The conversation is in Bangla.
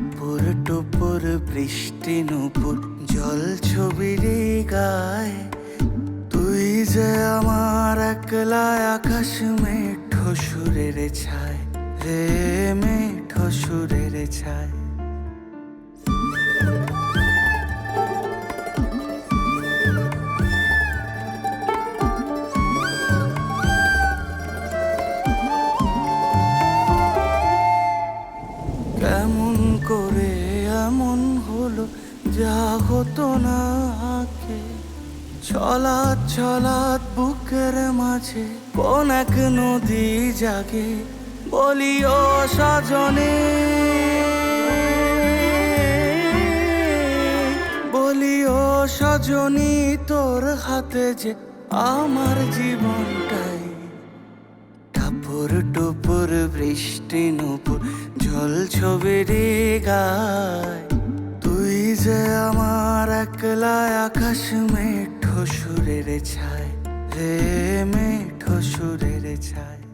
টাপুর টুপুর বৃষ্টি নুপুর, জল ছবি রে গায়। তুই যে আমার একলা আকাশ মেঠো সুরের ছায়, রে মেঠো কেমন করে এমন হলো, যা হতো না আগে ছলাৎ ছলাৎ বুকের মাঝে, কোন এক নদী জাগে, বলি ও সজনে। বলি ও সজনী, তোর হাতে যে আমার জীবনটাই টুপুর বৃষ্টি নুপুর, জল রে গায়। তুই যে আমার একলা আকাশ মেঠো সুরের ছায়, রে মেঠো সুরের ছায়।